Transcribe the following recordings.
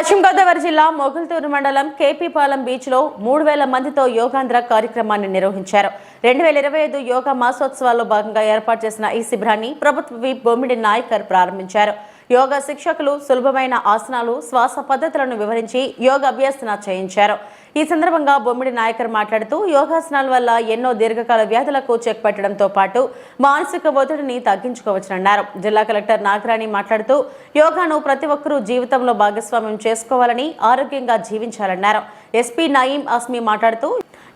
పశ్చిమ గోదావరి జిల్లా మొగుల్తూరు మండలం కేపీపాలెం బీచ్లో మూడు వేల మందితో యోగాంధ్ర కార్యక్రమాన్ని నిర్వహించారు. రెండు వేల ఇరవై ఐదు యోగా మాసోత్సవాల్లో భాగంగా ఏర్పాటు చేసిన ఈ శిబిరాన్ని ప్రభుత్వ విప్ బొమ్మిడి నాయకర్ ప్రారంభించారు. యోగా శిక్షకులు సులభమైన ఆసనాలు శ్వాస పద్ధతులను వివరించి యోగాభ్యసన చేయించారు. ఈ సందర్భంగా బొమ్మిడి నాయకర్ మాట్లాడుతూ యోగాసనాల వల్ల ఎన్నో దీర్ఘకాల వ్యాధులకు చెక్ పెట్టడంతో పాటు మానసిక ఒత్తిడిని తగ్గించుకోవచ్చన్నారు జిల్లా కలెక్టర్ నాగరాణి మాట్లాడుతూ యోగాను ప్రతి ఒక్కరూ జీవితంలో భాగస్వామ్యం చేసుకోవాలని ఆరోగ్యంగా జీవించాలన్నారు. ఎస్పీ నయీం అస్మి మాట్లాడుతూ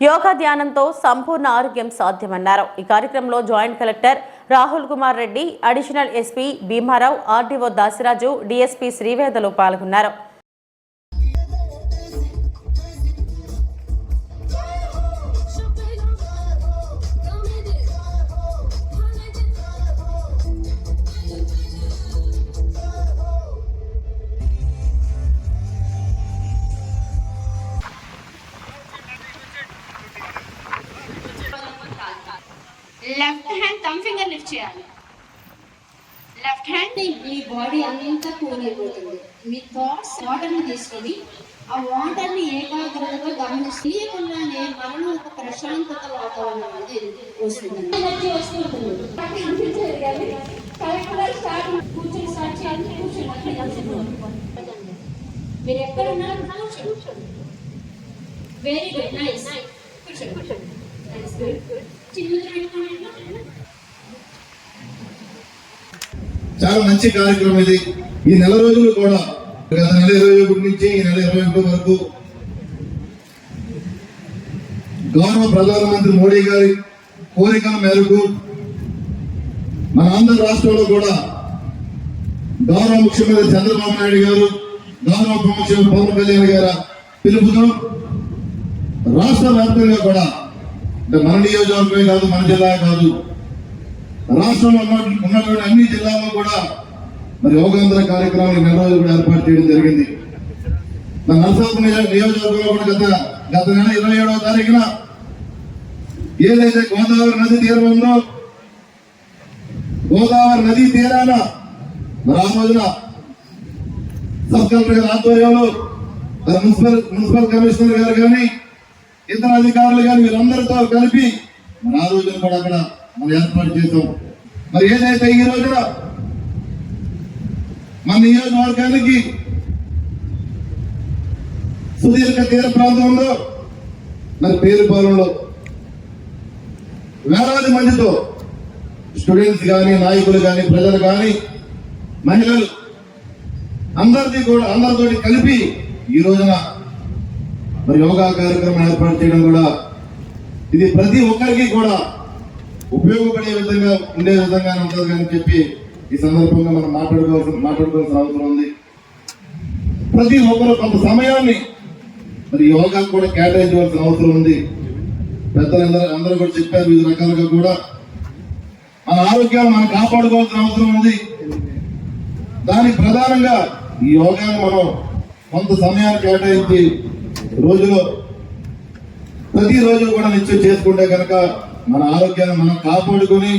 యోగా ధ్యానంతో సంపూర్ణ ఆరోగ్యం సాధ్యమన్నారు. ఈ కార్యక్రమంలో joint collector Rahul Kumar Reddy additional SP Bhimarao RDO Dasiraju DSP Srivedalu పాల్గొన్నారు. left hand thumb finger lift చేయాలి లెఫ్ట్ హ్యాండ్ మీ బాడీ అంతా కూల్ అయిపోతుంది మీ థాట్స్ వాటర్ ని తీసుకొని ఆ వాటర్ ని ఏకాగ్రతగా గమనిస్తూ తెలియకుండానే మనలో ఒక ప్రశాంతత వాతావరణం అనేది వస్తుంది ఎనర్జీ వస్తుంటుంది అనిపించేది కానీ కరెక్ట్గా స్టార్ట్ కూర్చొని స్టార్ట్ చేయాలి కూర్చొని మీరు ఎక్కడున్నా కూర్చోండి వెరీ గుడ్ నైస్ కూర్చోండి కూర్చోండి చిన్నది చాలా మంచి కార్యక్రమం ఇది. ఈ నెల రోజులు కూడా గత నెల ఇరవై ఒకటి నుంచి ఈ నెల ఇరవై ఒకటి వరకు గౌరవ ప్రధానమంత్రి మోడీ గారి కోరికల మేరకు మన ఆంధ్ర రాష్ట్రంలో కూడా గౌరవ ముఖ్యమంత్రి చంద్రబాబు నాయుడు గారు గౌరవ ఉప ముఖ్యమంత్రి పవన్ కళ్యాణ్ గారు పిలుపుతో రాష్ట్ర వ్యాప్తంగా కూడా మన నియోజకవర్గమే కాదు మన జిల్లా కాదు రాష్ట్రంలో ఉన్నటువంటి అన్ని జిల్లాల్లో కూడా మరి యోగాంధ్ర కార్యక్రమాన్ని నెల రోజులు కూడా ఏర్పాటు చేయడం జరిగింది. మన నరసాపు నియోజకవర్గంలో కూడా గత గత నెల ఇరవై ఏడవ తారీఖున ఏదైతే గోదావరి నది తీరం ఉందో గోదావరి నది తీరాన మరి ఆ రోజున సబ్ కలెక్టర్ గారి ఆధ్వర్యంలో మున్సిపల్ మున్సిపల్ కమిషనర్ గారు కానీ ఇతర అధికారులు కానీ వీరందరితో కలిపి మరి ఆ రోజున కూడా అక్కడ మనం ఏర్పాటు చేసాం మరి ఏదైతే ఈ రోజున మన నియోజకవర్గానికి సుదీర్ఘ తీర ప్రాంతం ఉందో మరి పేరుపాలెంలో వేలాది మందితో స్టూడెంట్స్ కానీ నాయకులు కానీ ప్రజలు కానీ మహిళలు అందరిది కూడా అందరితోటి కలిపి ఈ రోజున మరి యోగా కార్యక్రమం ఏర్పాటు చేయడం కూడా ఇది ప్రతి ఒక్కరికి కూడా ఉపయోగపడే విధంగా ఉండే విధంగా ఉంటుంది అని చెప్పి ఈ సందర్భంగా మనం మాట్లాడుకోవాల్సిన మాట్లాడుకోవాల్సిన అవసరం ఉంది. ప్రతి ఒక్కరు కొంత సమయాన్ని మరి యోగా కూడా కేటాయించవలసిన అవసరం ఉంది. పెద్దలందరూ అందరూ కూడా చెప్పారు వివిధ రకాలుగా కూడా. మన ఆరోగ్యాన్ని మనం కాపాడుకోవాల్సిన అవసరం ఉంది. దానికి ప్రధానంగా ఈ యోగాన్ని మనం కొంత సమయాన్ని కేటాయించి రోజులో ప్రతిరోజు కూడా నిత్యం చేసుకుంటే కనుక మన ఆరోగ్యాన్ని మనం కాపాడుకొని